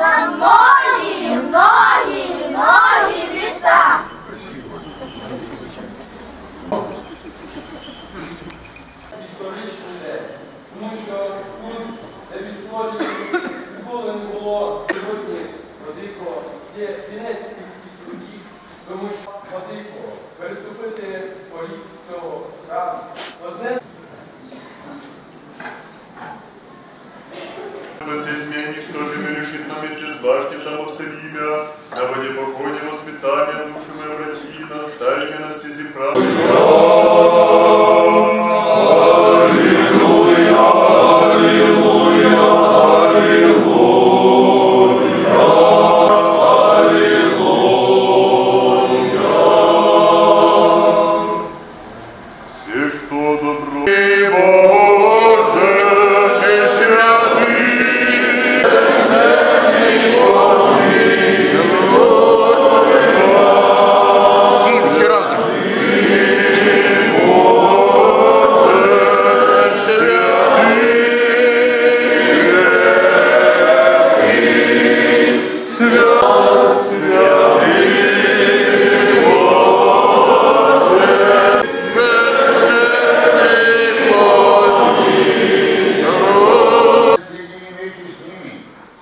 на многі, многі, многі літа. історичний день. Тому що тут, де в історії ніколи не було сьогодні Владико, є кінець цих всіх трудів, тому що Владико переступити поріг цього храму, Посильнее, что же решит на месте с башни там обсадимя, на воде покойне воспитания души мы обрати, меня на стези правды.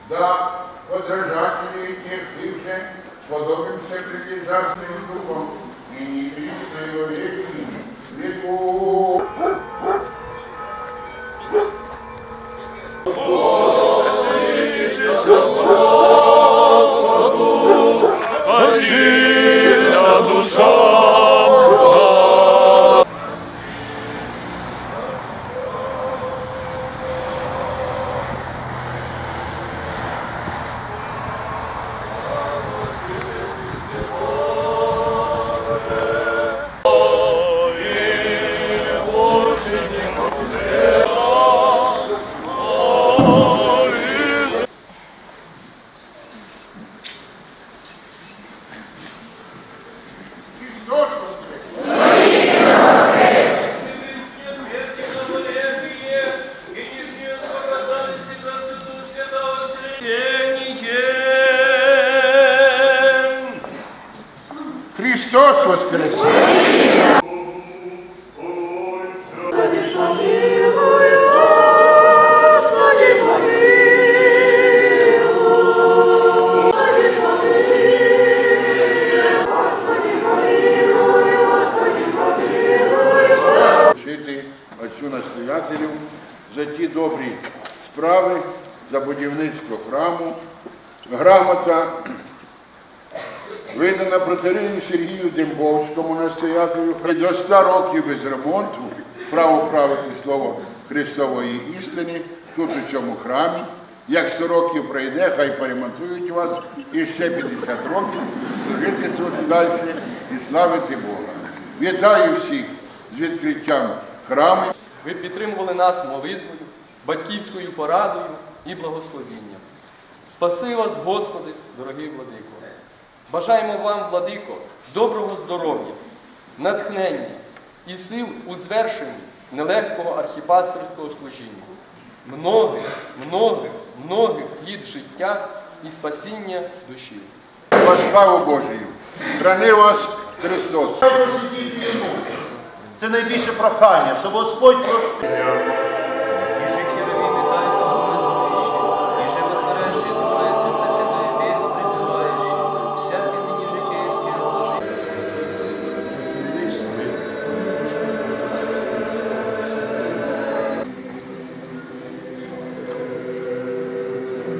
Да подражатели тех бывших, сподобимся прилежащим духом, и не Христа его веки, веку. Христос воскрес! Отцю настоятелю за ті добрі справи, за будівництво храму. Грамота видана протерію Сергію Дембовському настоятелю. До 100 років без ремонту право правити слово Христової істини тут у цьому храмі. Як 100 років пройде, хай поремонтують вас і ще 50 років жити тут далі і славити Бога. Вітаю всіх з відкриттям храму. Ви підтримували нас молитвою, батьківською порадою і благословінням. Спаси вас, Господи, дорогий владико. Бажаємо вам, владико, доброго здоров'я, натхнення і сил у звершенні нелегкого архіпастерського служіння. Многих, многих, многих літ життя і спасіння душі. Во славу Божию. Храни вас Христос. Це найбільше прохання, щоб Господь простив.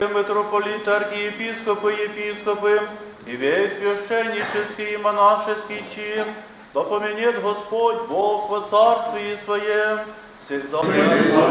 митрополита, архиепископы, епископы, и весь священнический и монашеский чин, да поменет Господь Бог во Царстве Своем, всегда. Христос,